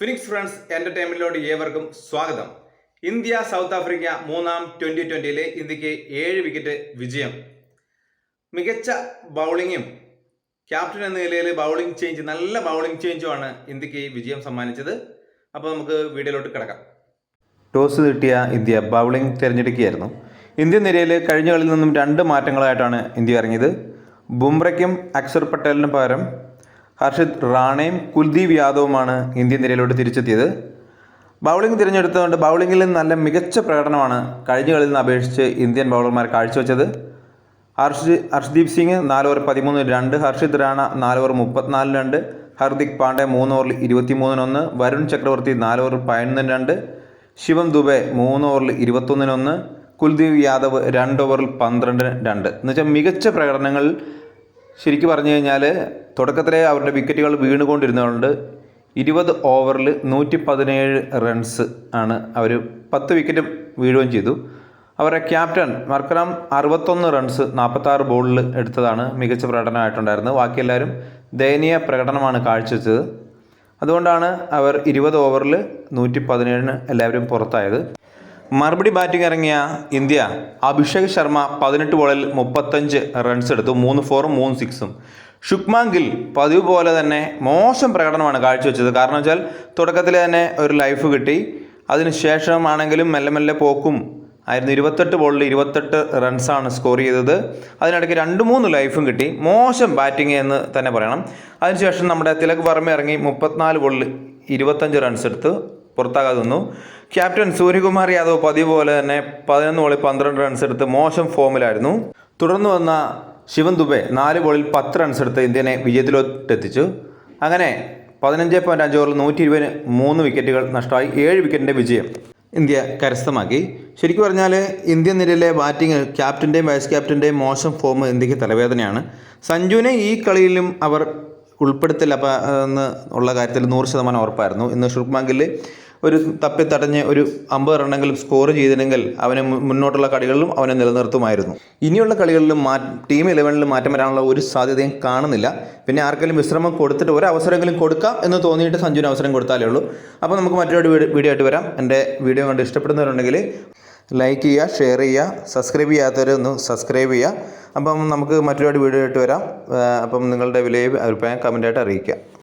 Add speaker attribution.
Speaker 1: Phoenix friends എന്റർടൈൻമെന്റിലോട് ഏവർക്കും സ്വാഗതം. ഇന്ത്യ സൗത്ത് ആഫ്രിക്ക മൂന്നാം ട്വന്റി ട്വന്റിയിലെ ഇന്ത്യയ്ക്ക് ഏഴ് വിക്കറ്റ് വിജയം. മികച്ച ബൗളിങ്ങും ക്യാപ്റ്റൻ എന്ന നിലയിൽ ബൗളിംഗ് ചേഞ്ച് നല്ല ബൗളിംഗ് ചേഞ്ചുമാണ് ഇന്ത്യയ്ക്ക് വിജയം സമ്മാനിച്ചത്. അപ്പോൾ നമുക്ക് വീഡിയോയിലോട്ട് കിടക്കാം. ടോസ് കിട്ടിയ ഇന്ത്യ ബൗളിംഗ് തിരഞ്ഞെടുക്കുകയായിരുന്നു. ഇന്ത്യൻ നിരയിൽ കഴിഞ്ഞ കളിയിൽ നിന്നും രണ്ട് മാറ്റങ്ങളായിട്ടാണ് ഇന്ത്യ ഇറങ്ങിയത്. ബുംറയ്ക്കും അക്ഷർ പട്ടേലിനും പകരം ഹർഷിത് റാണയും കുൽദീപ് യാദവുമാണ് ഇന്ത്യൻ നിരയിലോട്ട് തിരിച്ചെത്തിയത്. ബൗളിംഗ് തിരഞ്ഞെടുത്തുകൊണ്ട് ബൗളിങ്ങിൽ നല്ല മികച്ച പ്രകടനമാണ് കഴിഞ്ഞ കളിയിൽ നിന്ന് അപേക്ഷിച്ച് ഇന്ത്യൻ ബൗളർമാർ കാഴ്ചവെച്ചത്. ഹർഷ് ഹർഷ്ദീപ് സിംഗ് നാല് ഓവർ പതിമൂന്ന് രണ്ട് ഹർഷിത് റാണ നാല് ഓവർ മുപ്പത്തിനാല് രണ്ട് ഹർദിക് പാണ്ഡെ മൂന്ന് ഓവറിൽ ഇരുപത്തിമൂന്നിനൊന്ന് വരുൺ ചക്രവർത്തി നാല് ഓവർ പതിനൊന്നിന് രണ്ട് ശിവം ദുബെ മൂന്ന് ഓവറിൽ ഇരുപത്തൊന്നിനൊന്ന് കുൽദീപ് യാദവ് രണ്ട് ഓവറിൽ പന്ത്രണ്ടിന് രണ്ട്. എന്നുവെച്ചാൽ മികച്ച പ്രകടനങ്ങൾ ശരിക്കും പറഞ്ഞു കഴിഞ്ഞാൽ തുടക്കത്തിലെ അവരുടെ വിക്കറ്റുകൾ വീണുകൊണ്ടിരുന്നതുകൊണ്ട് ഇരുപത് ഓവറിൽ നൂറ്റി പതിനേഴ് റൺസ് ആണ് അവർ പത്ത് വിക്കറ്റ് വീഴുകയും ചെയ്തു. അവരുടെ ക്യാപ്റ്റൻ മർക്കറാം അറുപത്തൊന്ന് റൺസ് നാൽപ്പത്താറ് ബോളിൽ എടുത്തതാണ് മികച്ച പ്രകടനമായിട്ടുണ്ടായിരുന്നത്. ബാക്കി എല്ലാവരും ദയനീയ പ്രകടനമാണ് കാഴ്ചവെച്ചത്. അതുകൊണ്ടാണ് അവർ ഇരുപത് ഓവറിൽ നൂറ്റി പതിനേഴിന് എല്ലാവരും പുറത്തായത്. മറുപടി ബാറ്റിംഗ് ഇറങ്ങിയ ഇന്ത്യ അഭിഷേക് ശർമ്മ പതിനെട്ട് ബോളിൽ മുപ്പത്തഞ്ച് റൺസ് എടുത്തു. മൂന്ന് ഫോറും മൂന്ന് സിക്സും ശുക്മാൻ ഗിൽ പതിവ് പോലെ തന്നെ മോശം പ്രകടനമാണ് കാഴ്ചവെച്ചത്. കാരണം വെച്ചാൽ തുടക്കത്തിൽ തന്നെ ഒരു ലൈഫ് കിട്ടി. അതിനുശേഷമാണെങ്കിലും മെല്ലെ മെല്ലെ പോക്കും ആയിരുന്നു. ഇരുപത്തെട്ട് ബോളിൽ ഇരുപത്തെട്ട് റൺസാണ് സ്കോർ ചെയ്തത്. അതിനിടയ്ക്ക് രണ്ട് മൂന്ന് ലൈഫും കിട്ടി. മോശം ബാറ്റിംഗ് എന്ന് തന്നെ പറയണം. അതിനുശേഷം നമ്മുടെ തിലക് വർമ്മ ഇറങ്ങി മുപ്പത്തിനാല് ബോളിൽ ഇരുപത്തഞ്ച് റൺസ് എടുത്ത്. പുറത്താകാതെ ക്യാപ്റ്റൻ സൂര്യകുമാർ യാദവ് പതിവ് പോലെ തന്നെ പതിനൊന്ന് ബോളിൽ പന്ത്രണ്ട് റൺസ് എടുത്ത് മോശം ഫോമിലായിരുന്നു. തുടർന്ന് വന്ന ശിവൻ ദുബെ നാല് ബോളിൽ പത്ത് റൺസ് എടുത്ത് ഇന്ത്യനെ വിജയത്തിലോട്ടെത്തിച്ചു. അങ്ങനെ പതിനഞ്ച് പോയിന്റ് അഞ്ച് ഓവറിൽ നൂറ്റി ഇരുപതിന് മൂന്ന് വിക്കറ്റുകൾ നഷ്ടമായി ഏഴ് വിക്കറ്റിന്റെ വിജയം ഇന്ത്യ കരസ്ഥമാക്കി. ശരിക്കും പറഞ്ഞാൽ ഇന്ത്യൻ നിരയിലെ ബാറ്റിംഗ് ക്യാപ്റ്റന്റെയും വൈസ് ക്യാപ്റ്റന്റെയും മോശം ഫോം ഇന്ത്യയ്ക്ക് തലവേദനയാണ്. സഞ്ജുവിനെ ഈ കളിയിലും അവർ ഉൾപ്പെടുത്തില്ല. എന്ന് ഉള്ള കാര്യത്തിൽ നൂറ് ശതമാനം ഉറപ്പായിരുന്നു. ഇന്ന് ഗില്ല് ഒരു തപ്പി തടഞ്ഞ് ഒരു അമ്പത് റണ്ണെങ്കിലും സ്കോർ ചെയ്തിരുന്നെങ്കിൽ അവനെ മുന്നോട്ടുള്ള കളികളിലും അവനെ നിലനിർത്തുമായിരുന്നു. ഇനിയുള്ള കളികളിലും മാ ടീം ഇലവനിൽ മാറ്റം വരാനുള്ള ഒരു സാധ്യതയും കാണുന്നില്ല. പിന്നെ ആർക്കെങ്കിലും വിശ്രമം കൊടുത്തിട്ട് ഒരു അവസരമെങ്കിലും കൊടുക്കാം എന്ന് തോന്നിയിട്ട് സഞ്ജുവിന് അവസരം കൊടുത്താലേ ഉള്ളൂ. അപ്പോൾ നമുക്ക് മറ്റൊരു വീഡിയോ ആയിട്ട് വരാം. എന്റെ വീഡിയോ കണ്ട് ഇഷ്ടപ്പെടുന്നവരുണ്ടെങ്കിൽ ലൈക്ക് ചെയ്യുക ഷെയർ ചെയ്യുക സബ്സ്ക്രൈബ് ചെയ്യാത്തവരൊന്ന് സബ്സ്ക്രൈബ് ചെയ്യുക. അപ്പം നമുക്ക് മറ്റൊരു വീഡിയോ ആയിട്ട് വരാം. അപ്പം നിങ്ങളുടെ വിലയും അഭിപ്രായം കമന്റായിട്ട് അറിയിക്കുക.